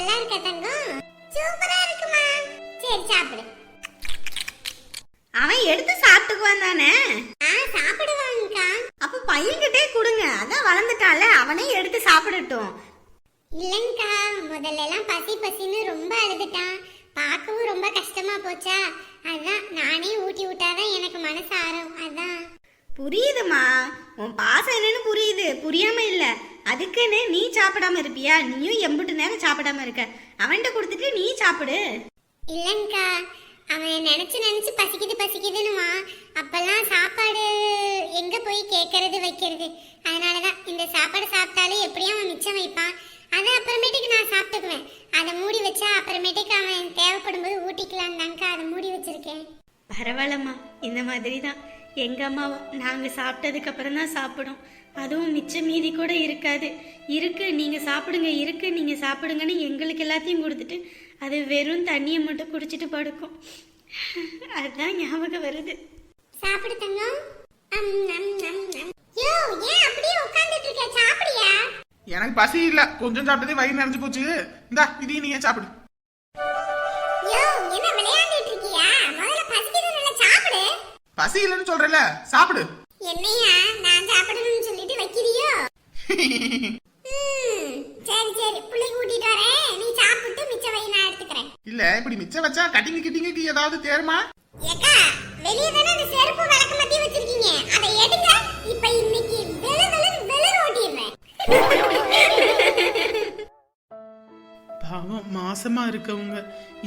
நல்லா இருக்க தங்கம்? சூப்பரா இருக்குமா. சரி சாப்பிடு. அவன் எடுத்து சாப்பிட்டுக்குவான் தானே? ஆ சாப்பிடுவாங்கக்கா அப்ப பையன்கிட்டே கொடுங்க. அதான் வளர்ந்துட்டால அவனே எடுத்து சாப்பிடட்டும். இல்லைங்கக்கா முதல்ல எல்லாம் பசி பசின்னு ரொம்ப அழுதுட்டான். பார்க்கவும் ரொம்ப கஷ்டமா போச்சா. அதான் நானே ஊட்டி விட்டாதான் எனக்கு மனசு ஆறும். அதான். புரியுதுமா உன் பாசம் என்னன்னு புரியுது. புரியாம இல்ல. அதுக்குன்னு நீ சாப்பிடாம இருப்பியா? நீயும் எம்புட்டு நேரம் சாப்பிடாம இருக்க. அவன்கிட்ட கொடுத்துட்டு நீ சாப்பிடு. இல்லைங்கக்கா அவன் நினைச்சு நினைச்சு பசிக்குது பசிக்குதுன்னுமா அப்பெல்லாம் சாப்பாடு எங்க போய் கேட்கறது வைக்கிறது? அதனாலதான் இந்த சாப்பாடு சாப்பிட்டாலே எப்படியும் அவன் மிச்சம் வைப்பான். அதை அப்புறமேட்டுக்கு நான் சாப்பிட்டுக்குவேன். அதை மூடி வச்சா அப்புறமேட்டுக்கு அவன் தேவைப்படும் போது ஊட்டிக்கலாம் தாங்க்கா அதை மூடி வச்சிருக்கேன். பரவாயில்லம்மா. இந்த மாதிரி தான் எங்க அம்மாவும் நாங்க சாப்பிட்டதுக்கு அப்புறம் தான் சாப்பிடும். அதுவும் மிச்ச மீதி கூட இருக்காது. இருக்கு நீங்க சாப்பிடுங்க இருக்கு நீங்க சாப்பிடுங்கன்னு எங்களுக்கு எல்லாத்தையும் கொடுத்துட்டு அது வெறும் தண்ணியை மட்டும் குடிச்சிட்டு படுக்கும். அதுதான் ஞாபகம் வருது. சாப்பிடு தங்கம். எனக்கு பசி இல்ல. கொஞ்சம் சாப்பிட்டதே வயிறு நிறைஞ்சு போச்சு. இந்தா இதையும் நீங்க சாப்பிடு. யோ என்ன விளையாண்டுட்டு இருக்கியா? முதல்ல பசிக்குது பசி இல்லைன்னு சொல்றல சாப்பிடு. என்னையா நான் சாப்பிடணும்னு சொல்லிட்டு வைக்கிறியோ? சரி சரி பிள்ளை கூட்டிட்டு வரேன். நீ சாப்பிட்டு மிச்ச வை நான் எடுத்துக்கிறேன். இல்ல இப்படி மிச்சம் வச்சா கட்டிங்க கிட்டிங்க ஏதாவது தேருமா? ஏக்கா வெளிய தானே அந்த செருப்பு விளக்கு மத்தி வச்சிருக்கீங்க. அதை எடுங்க இப்ப இன்னைக்கு வெளு வெளு வெளு ஓட்டிடுறேன். பாவம் மாசமா இருக்கவங்க.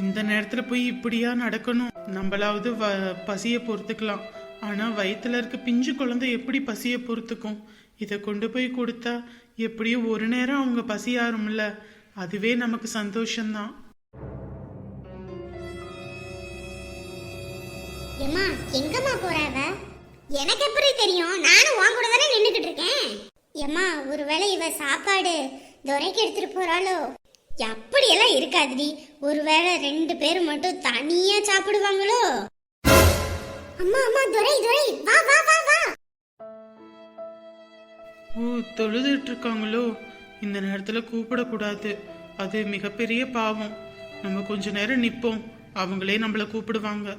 இந்த நேரத்துல போய் இப்படியா நடக்கணும்? நம்மளாவது வ- பசியை பொறுத்துக்கலாம். ஆனால் வயிற்றுல இருக்க பிஞ்சு குழந்தை எப்படி பசியை பொறுத்துக்கும்? இதை கொண்டு போய் கொடுத்தா எப்படியும் ஒரு நேரம் அவங்க பசி ஆறும்ல அதுவே நமக்கு சந்தோஷம்தான். ஏமா எங்கம்மா போறாவ எனக்கு எப்படி தெரியும்? நானும் உன் கூட தானே நின்னுக்கிட்டு இருக்கேன். ஏம்மா ஒருவேளை இவ சாப்பாடு துரைக்கு எடுத்துட்டு போறாளோ? அப்படியெல்லாம் இருக்காதுடி. ஒருவேளை ரெண்டு பேர் மட்டும் தனியா சாப்பிடுவாங்களோ? அம்மா அம்மா துரை துரை. வா வா வா வா. ஓ தொழுதுட்டு இருக்காங்களோ இந்த நேரத்துல கூப்பிடக்கூடாது. அது மிகப்பெரிய பாவம். நம்ம கொஞ்ச நேரம் நிப்போம். அவங்களே நம்மள கூப்பிடுவாங்க.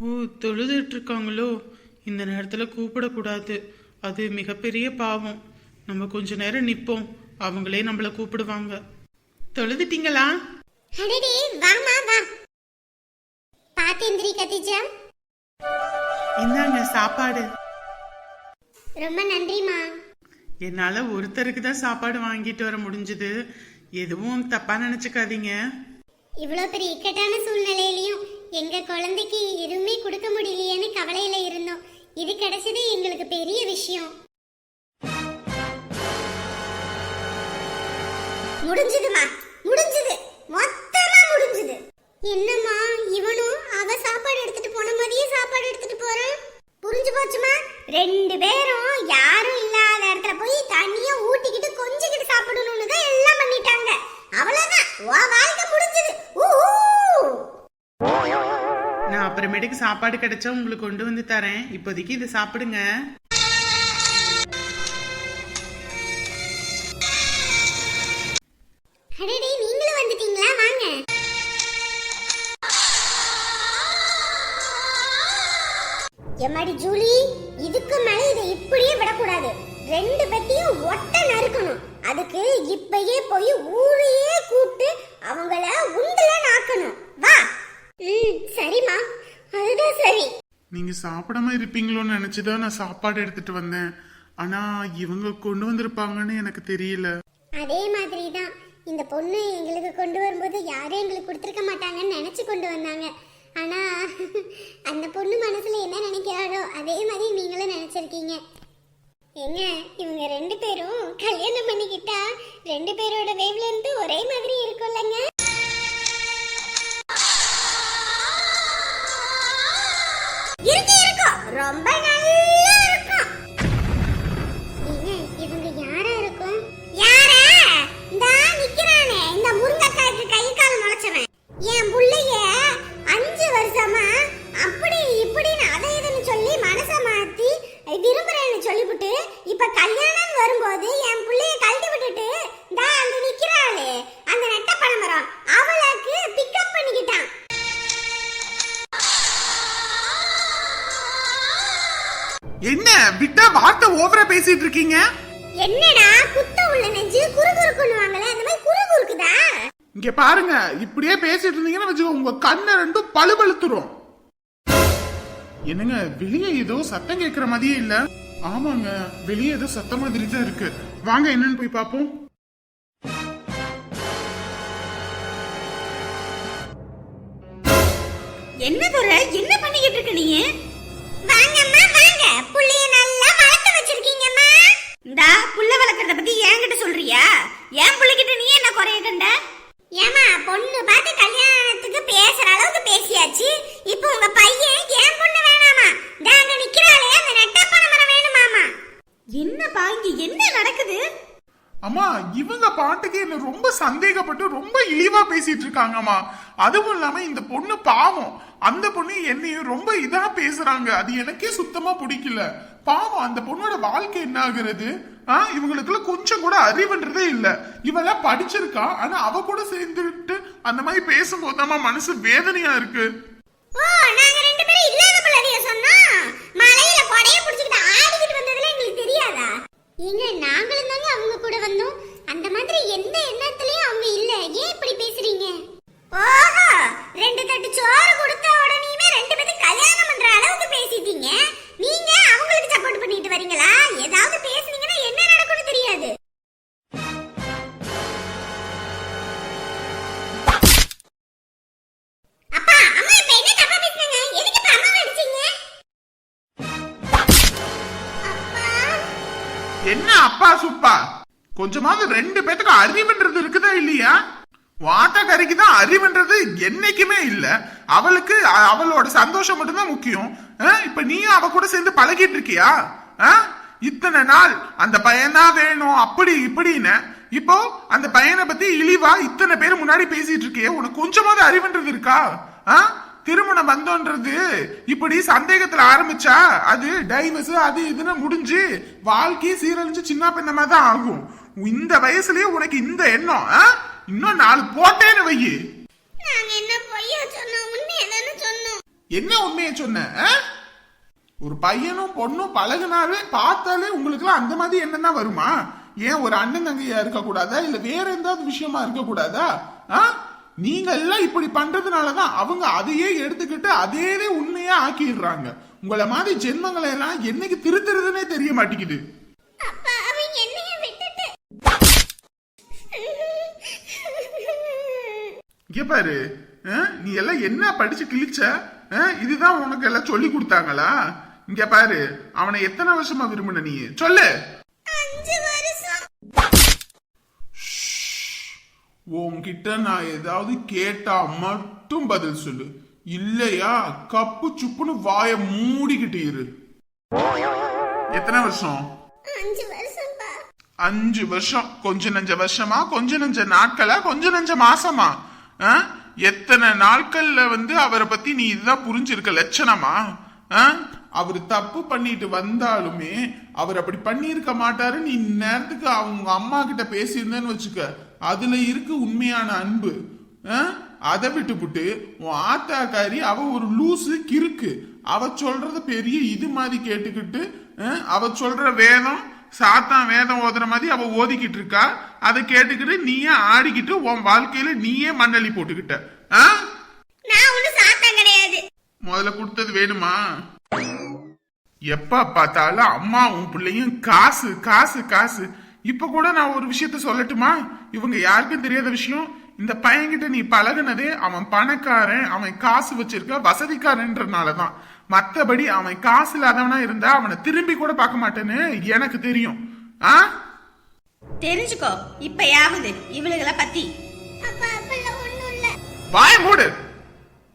ஓ தொழுதுட்டு இருக்காங்களோ இந்த நேரத்துல கூப்பிடக்கூடாது. அது மிகப்பெரிய பாவம். நம்ம கொஞ்ச நேரம் நிப்போம். அவங்களே நம்மள கூப்பிடுவாங்க. தொழுதுட்டீங்களா? அடடே வாமா வா. பாத்தேந்திரி இந்தாங்க சாப்பாடு. ரொம்ப நன்றிமா என்னால ஒருத்தருக்கு தான் சாப்பாடு வாங்கிட்டு வர முடிஞ்சது. எதுவும் தப்பா நினைச்சுக்காதீங்க. இவ்வளோ பெரிய இக்கட்டான சூழ்நிலையிலயும் எங்க குழந்தைக்கு எதுவுமே கொடுக்க முடியலையேன்னு கவலையில இருந்தோம். இது கிடைச்சது எங்களுக்கு பெரிய விஷயம். முடிஞ்சதுமா. முடிஞ்சது. மொத்தமா முடிஞ்சது. என்னம்மா இவனும் அவ சாப்பாடு எடுத்துட்டு போன மாதிரியே சாப்பாடு எடுத்துட்டு போறான் புரிஞ்சு போச்சுமா? ரெண்டு பேரும் யாரும் இல்லாத இடத்துல போய் தண்ணிய ஊட்டிக்கிட்டு கொஞ்சிக்கிட்டு சாப்பிடணும்னு தான் எல்லாம் பண்ணிட்டாங்க. அவ்வளவுதான். உன் வாழ்க்கை முடிஞ்சது. நான் அப்புறமேட்டுக்கு சாப்பாடு கிடைச்சா உங்களுக்கு கொண்டு வந்து தரேன். இப்போதைக்கு இதை சாப்பிடுங்க. ரெண்டு பேத்தையும் ஒட்ட நறுக்கணும். அதுக்கு இப்பயே போய் ஊரையே கூப்பிட்டு அவங்கள உண்டுல நாக்கணும். வா. ம் சரிம்மா. அதுதான் சரி. நீங்க சாப்பிடாம இருப்பீங்களோன்னு நினைச்சுதான் நான் சாப்பாடு எடுத்துட்டு வந்தேன். ஆனா இவங்க கொண்டு வந்திருப்பாங்கன்னு எனக்கு தெரியல. அதே மாதிரி தான் இந்த பொண்ணு எங்களுக்கு கொண்டு வரும்போது யாரும் எங்களுக்கு கொடுத்துருக்க மாட்டாங்கன்னு நினச்சி கொண்டு வந்தாங்க. ஆனால் அந்த பொண்ணு மனசில் என்ன நினைக்கிறாளோ அதே மாதிரி நீங்களும் நினச்சிருக்கீங்க. ஏங்க இவங்க ரெண்டு பேரும் கல்யாணம் பண்ணிக்கிட்டா ரெண்டு பேரோட வேவ்ல இருந்து ஒரே மாதிரி இருக்கும்லங்க. இருக்கு இருக்கும் ரொம்ப பேசிட்டு இருக்கீங்க? என்னடா குத்த உள்ள நெஞ்சு குறு குறுக்குன்னுவாங்களே அந்த மாதிரி குறு குறுக்குதா இங்க பாருங்க இப்படியே பேசிட்டு இருந்தீங்கன்னா வச்சுக்கோ உங்க கண்ணை ரெண்டும் பழுபழுத்துரும் என்னங்க வெளியே ஏதோ சத்தம் கேக்குற மாதிரியே இல்ல? ஆமாங்க வெளியே ஏதோ சத்தம் மாதிரி தான் இருக்கு. வாங்க என்னன்னு போய் பாப்போம் என்ன துறை என்ன பண்ணிக்கிட்டு இருக்க நீ? வாங்கம்மா வாங்க. புள்ளைய நல்லா வளர்த்து வச்சிருக்கீங்கம்மா இந்தா புள்ள வளர்க்கறத பத்தி என்கிட்ட சொல்றியா என் புள்ளைகிட்ட நீ என்ன குறைய கண்ட ஏமா பொண்ணு பார்த்து கல்யாணத்துக்கு பேசுற அளவுக்கு பேசியாச்சு இப்போ உங்க பையன் ஏன் பொண்ணு வேணாமா தாங்க நிக்கிறாளே அந்த நெட்டப்பன மரம் வேணுமாமா என்னப்பா இங்க என்ன நடக்குது அம்மா இவங்க பாட்டுக்கு என்ன ரொம்ப சந்தேகப்பட்டு ரொம்ப இழிவா இருக்காங்கம்மா அதுவும் இல்லாம இந்த பொண்ணு பாவம். அந்த பொண்ணு என்னையும் ரொம்ப இதா பேசுறாங்க. அது எனக்கே சுத்தமா பிடிக்கல. பாவம் அந்த பொண்ணோட வாழ்க்கை என்ன ஆகுறது? ஆ இவங்களுக்குள்ள கொஞ்சம் கூட அறிவுன்றதே இல்ல. இவெல்லாம் படிச்சிருக்கா. ஆனா அவ கூட சேர்ந்துட்டு அந்த மாதிரி பேசும்போது மனசு வேதனையா இருக்கு. ரெண்டு பேரும் ஏங்க நாங்களும் தாங்க அவங்க கூட வந்தோம். அந்த மாதிரி எந்த எண்ணத்துலயும் அவங்க இல்ல. ஏன் இப்படி பேசுறீங்க? ஓஹோ ரெண்டு தட்டு சோறு கொடுத்த உடனேயுமே ரெண்டு பேரும் கல்யாணம் பண்ற அளவுக்கு பேசிட்டீங்க. நீங்க அவங்களுக்கு சப்போர்ட் பண்ணிட்டு வரீங்களா? ஏதாவது இருக்குதா இல்லையா? தான் அறிவுன்றது என்னைக்குமே இல்ல. அவளுக்கு அவளோட சந்தோஷம் மட்டும்தான் முக்கியம். இப்ப நீயும் அவ கூட சேர்ந்து பழகிட்டு இருக்கியா? இத்தனை நாள் அந்த பையனா வேணும் அப்படி இப்படின்னு. இப்போ அந்த பையனை பத்தி இழிவா இத்தனை பேர் முன்னாடி பேசிட்டு இருக்கியே உனக்கு கொஞ்சமாவது அறிவுன்றது இருக்கா? திருமணம் வந்தோன்றது இப்படி சந்தேகத்துல ஆரம்பிச்சா அது டைவர்ஸ் அது இதுன்னு முடிஞ்சு வாழ்க்கையை சீரழிஞ்சு சின்ன பின்னமா தான் ஆகும். இந்த வயசுலயே உனக்கு இந்த எண்ணம்? இன்னும் நாலு போட்டேன்னு வையி. நாங்க என்ன பொய்யா சொன்னோம்? உண்மையை தானே சொன்னோம். என்ன உண்மையை சொன்ன? ஒரு பையனும் பொண்ணும் பழகுனாலே பார்த்தாலே உங்களுக்கு அந்த மாதிரி தான் வருமா? ஏன் ஒரு அண்ணன் தங்கையா இருக்க கூடாதா இல்ல வேற எந்தாவது விஷயமா இருக்க கூடாதா ஆ? நீங்க எல்லாம் இப்படி பண்றதுனாலதான் அவங்க அதையே எடுத்துக்கிட்டு அதே உண்மையா ஆக்கிடுறாங்க. உங்களை மாதிரி ஜென்மங்களை எல்லாம் என்னைக்கு திருத்துறதுன்னே தெரிய மாட்டேங்குது. பாரு? நீ எல்லாம் என்ன படிச்சு கிழிச்ச? இதுதான் உனக்கு எல்லாம் சொல்லி கொடுத்தாங்களா? இங்க பாரு அவனை எத்தனை வருஷமா விரும்பின நீ? சொல்லு. உன்கிட்ட நான் ஏதாவது கேட்டா மட்டும் பதில் சொல்லு. இல்லையா கப்பு சுப்புன்னு வாய மூடிக்கிட்டு இரு. எத்தனை வருஷம்? அஞ்சு வருஷம். கொஞ்ச நஞ்ச வருஷமா கொஞ்ச நஞ்ச நாட்களா கொஞ்ச நஞ்ச மாசமா? எத்தனை நாட்கள்ல வந்து அவரை பத்தி நீ இதுதான் புரிஞ்சிருக்க லட்சணமா ஆ? அவர் தப்பு பண்ணிட்டு வந்தாலுமே அவர் அப்படி பண்ணியிருக்க மாட்டாரு நீ நேரத்துக்கு அவங்க அம்மா கிட்ட பேசியிருந்தேன்னு வச்சுக்க அதுல இருக்கு உண்மையான அன்பு ஆ? அதை விட்டுப்புட்டு உன் ஆத்தாக்காரி அவ ஒரு லூசு கிறுக்கு அவ சொல்றத பெரிய இது மாதிரி கேட்டுக்கிட்டு ஆ? அவ சொல்ற வேதம் சாத்தான் வேதம் ஓதுற மாதிரி அவ ஓதிக்கிட்டு இருக்கா அதை கேட்டுக்கிட்டு நீயே ஆடிக்கிட்டு உன் வாழ்க்கையில நீயே மண்ணள்ளி போட்டுக்கிட்ட. முதல்ல கொடுத்தது வேணுமா? எப்ப பார்த்தாலும் அம்மா உன் பிள்ளையும் காசு காசு காசு. இப்ப கூட நான் ஒரு விஷயத்த சொல்லட்டுமா? இவங்க யாருக்கும் தெரியாத விஷயம். இந்த பையன்கிட்ட நீ பழகுனதே அவன் பணக்காரன் அவன் காசு வச்சிருக்க வசதிக்காரன்றனாலதான். மத்தபடி அவன் காசு இல்லாதவனா இருந்தா அவனை திரும்பி கூட பார்க்க மாட்டேன்னு எனக்கு தெரியும். ஆ? தெரிஞ்சுக்கோ இப்பயாவது இவளுகளை பத்தி. வாய மூடு.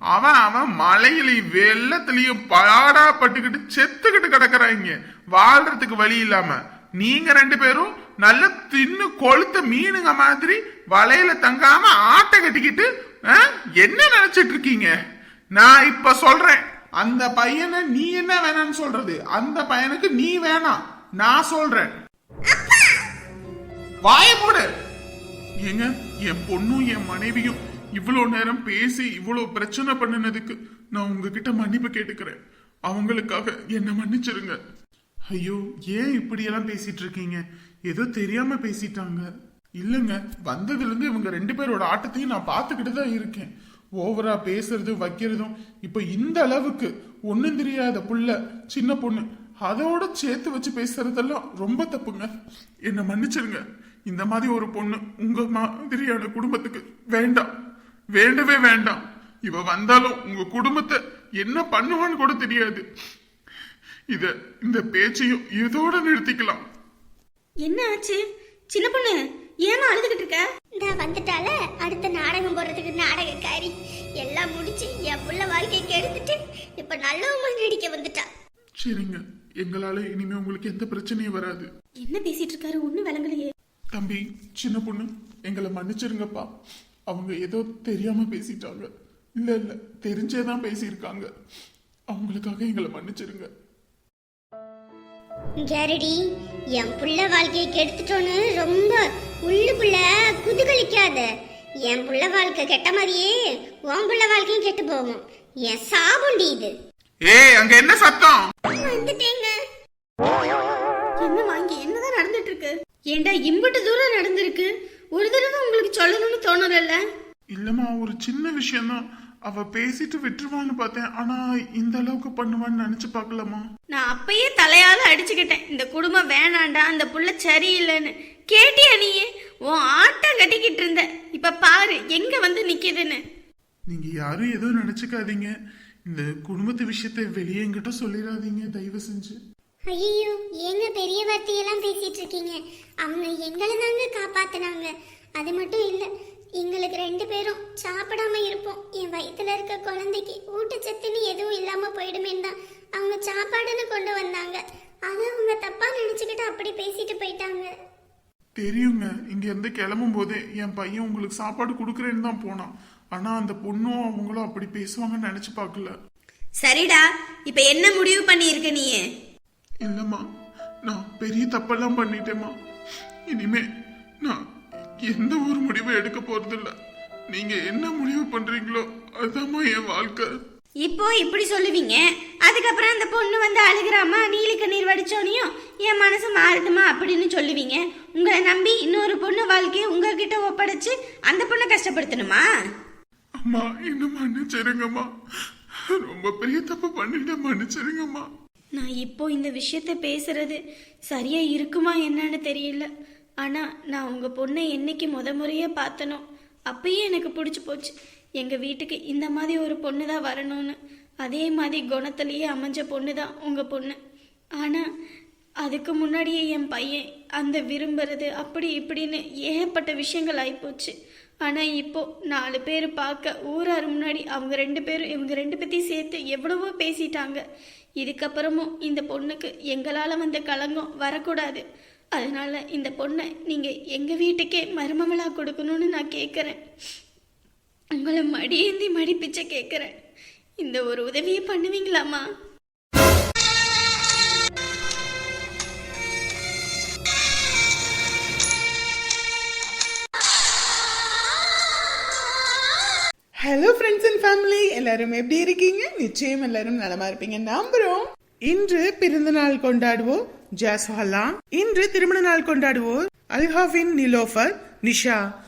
அவன் அவன் மலையிலையும் வெள்ளத்திலையும் பாடாப்பட்டுக்கிட்டு செத்துக்கிட்டு கிடக்குறாங்க வாழ்றதுக்கு வழி இல்லாம. நீங்க ரெண்டு பேரும் நல்ல தின்னு கொளுத்த மீனுங்க மாதிரி வலையில தங்காம ஆட்டை கட்டிக்கிட்டு ஆ, என்ன நினைச்சிட்டு இருக்கீங்க? நான் இப்ப சொல்றேன். அந்த பையனை நீ என்ன வேணாம்னு சொல்றது? அந்த பையனுக்கு நீ வேணாம் நான் சொல்றேன். வாய மூடு. ஏங்க என் பொண்ணும் என் மனைவியும் இவ்வளவு நேரம் பேசி இவ்வளவு பிரச்சனை பண்ணினதுக்கு நான் உங்ககிட்ட மன்னிப்பு கேட்டுக்கிறேன். அவங்களுக்காக என்ன மன்னிச்சிருங்க. ஐயோ ஏன் இப்படியெல்லாம் பேசிட்டு இருக்கீங்க? ஏதோ தெரியாம பேசிட்டாங்க. இல்லைங்க வந்ததுல இருந்து இவங்க ரெண்டு பேரோட ஆட்டத்தையும் நான் பார்த்துக்கிட்டு தான் இருக்கேன். ஓவரா பேசுறது வைக்கிறதும் இப்ப இந்த அளவுக்கு ஒண்ணும் தெரியாத புள்ள சின்ன பொண்ணு அதோட சேர்த்து வச்சு பேசுறதெல்லாம் ரொம்ப தப்புங்க. என்ன மன்னிச்சிருங்க. இந்த மாதிரி ஒரு பொண்ணு உங்க மாதிரியான குடும்பத்துக்கு வேண்டாம். வேண்டவே வேண்டாம். இவ வந்தாலும் உங்க குடும்பத்தை என்ன பண்ணுவான்னு கூட தெரியாது. இத இந்த பேச்சையும் இதோட நிறுத்திக்கலாம். என்ன ஆச்சு? சின்ன பொண்ணு ஏன் அழுதுகிட்டு இருக்க? இந்த வந்துட்டால அடுத்த நாடகம் போடுறதுக்கு நாடகக்காரி. எல்லாம் முடிச்சு என் புள்ள வாழ்க்கையை கெடுத்துட்டு இப்ப நல்லவங்க நடிக்க வந்துட்டா. சரிங்க. எங்களால இனிமே உங்களுக்கு எந்த பிரச்சனையும் வராது. என்ன பேசிட்டு இருக்காரு? ஒண்ணும் விளங்கலையே. தம்பி சின்ன பொண்ணு எங்களை மன்னிச்சிருங்கப்பா. அவங்க ஏதோ தெரியாம பேசிட்டாங்க. இல்ல இல்ல தெரிஞ்சேதான் பேசியிருக்காங்க. அவங்களுக்காக எங்களை மன்னிச்சிருங்க. கேரடி என் புள்ள வாழ்க்கையை கெடுத்துட்டோன்னு ரொம்ப உள்ளுக்குள்ள குதுகலிக்காத. என் புள்ள வாழ்க்கை கெட்ட மாதிரியே உன் புள்ள வாழ்க்கையும் கெட்டு போகும். என் சாபுண்டி இது. ஏய் அங்க என்ன சத்தம்? வந்துட்டேங்க. என்ன வாங்கி என்னதான் நடந்துட்டு இருக்கு ஏண்டா இம்புட்டு தூரம் நடந்திருக்கு? ஒரு தடவை உங்களுக்கு சொல்லணும்னு தோணலல்ல? இல்லம்மா ஒரு சின்ன விஷயம்தான். அவ பேசிட்டு விட்டுருவான்னு பார்த்தேன். ஆனா இந்த அளவுக்கு பண்ணுவான்னு நினைச்சு பார்க்கலாமா நான் அப்பயே தலையால அடிச்சுக்கிட்டேன். இந்த குடும்பம் வேணாண்டா அந்த புள்ள சரியில்லைன்னு. கேட்டியா நீயே? உன் ஆட்டம் கட்டிக்கிட்டு இருந்த. இப்ப பாரு எங்க வந்து நிக்குதுன்னு. நீங்க யாரும் எதுவும் நினைச்சுக்காதீங்க. இந்த குடும்பத்து விஷயத்தை வெளியே என்கிட்ட சொல்லிடாதீங்க தயவு செஞ்சு. ஐயோ ஏங்க பெரிய வார்த்தையெல்லாம் பேசிட்டு இருக்கீங்க? அவங்க எங்களை தாங்க காப்பாத்துனாங்க. அது மட்டும் இல்ல எங்களுக்கு ரெண்டு பேரும் சாப்பிடாம இருப்போம். என் வயித்துல இருக்க குழந்தைக்கு ஊட்டச்சத்துன்னு எதுவும் இல்லாம போயிடுமேன்னு தான் அவங்க சாப்பாடுன்னு கொண்டு வந்தாங்க. அதை அவங்க தப்பா நினைச்சுக்கிட்டு அப்படி பேசிட்டு போயிட்டாங்க. தெரியுங்க. இங்க இருந்து கிளம்பும் போதே என் பையன் உங்களுக்கு சாப்பாடு கொடுக்குறேன்னு தான் போனான். ஆனா அந்த பொண்ணும் அவங்களும் அப்படி பேசுவாங்கன்னு நினைச்சு பார்க்கல. சரிடா. இப்ப என்ன முடிவு பண்ணி இருக்க நீ? இல்லம்மா. நான் பெரிய தப்பெல்லாம் பண்ணிட்டேம்மா. இனிமே நான் எந்த ஒரு முடிவும் எடுக்க போறதில்ல. நீங்க என்ன முடிவு பண்றீங்களோ அதுதாம்மா என் வாழ்க்கை. இப்போ இப்படி சொல்லுவீங்க. அதுக்கப்புறம் அந்த பொண்ணு வந்து அழுகிறாமா? நீலி கண்ணீர் வடிச்சோனையும் என் மனசு மாறுதுமா அப்படின்னு சொல்லுவீங்க. உங்களை நம்பி இன்னொரு பொண்ணு வாழ்க்கையை உங்ககிட்ட ஒப்படைச்சு அந்த பொண்ணை கஷ்டப்படுத்தணுமா? அம்மா என்ன மன்னிச்சிருங்கம்மா. ரொம்ப பெரிய தப்பு பண்ணிட்டேன் மன்னிச்சிருங்கம்மா. நான் இப்போ இந்த விஷயத்த பேசுறது சரியா இருக்குமா என்னன்னு தெரியல. ஆனா நான் உங்க பொண்ணை என்னைக்கு முத முறையே பார்த்தனோ அப்பயே எனக்கு பிடிச்சி போச்சு. எங்க வீட்டுக்கு இந்த மாதிரி ஒரு பொண்ணு தான் வரணும்னு. அதே மாதிரி குணத்திலேயே அமைஞ்ச பொண்ணு தான் உங்க பொண்ணு. ஆனா அதுக்கு முன்னாடியே என் பையன் அந்த விரும்புறது அப்படி இப்படின்னு ஏகப்பட்ட விஷயங்கள் ஆயிப்போச்சு. ஆனா இப்போ நாலு பேர் பார்க்க ஊரார் முன்னாடி அவங்க ரெண்டு பேரும் இவங்க ரெண்டு பேத்தையும் சேர்த்து எவ்வளவோ பேசிட்டாங்க. இதுக்கப்புறமும் இந்த பொண்ணுக்கு எங்களால் வந்த களங்கம் வரக்கூடாது. அதனால இந்த பொண்ணை நீங்கள் எங்கள் வீட்டுக்கே மருமவளாக கொடுக்கணும்னு நான் கேட்குறேன் உங்களை மடியேந்தி மடிப்பிச்சை கேட்குறேன் இந்த ஒரு உதவியை பண்ணுவீங்களாமா ஹலோ ஃப்ரெண்ட்ஸ் அண்ட் ஃபேமிலி எல்லாரும் எப்படி இருக்கீங்க? நிச்சயம் எல்லாரும் நலமா இருப்பீங்க நம்புறோம். இன்று பிறந்த நாள் கொண்டாடுவோம் ஜாஸ்வாலா. இன்று திருமண நாள் கொண்டாடுவோம் அல்ஹாவின் நிலோஃபர் நிஷா.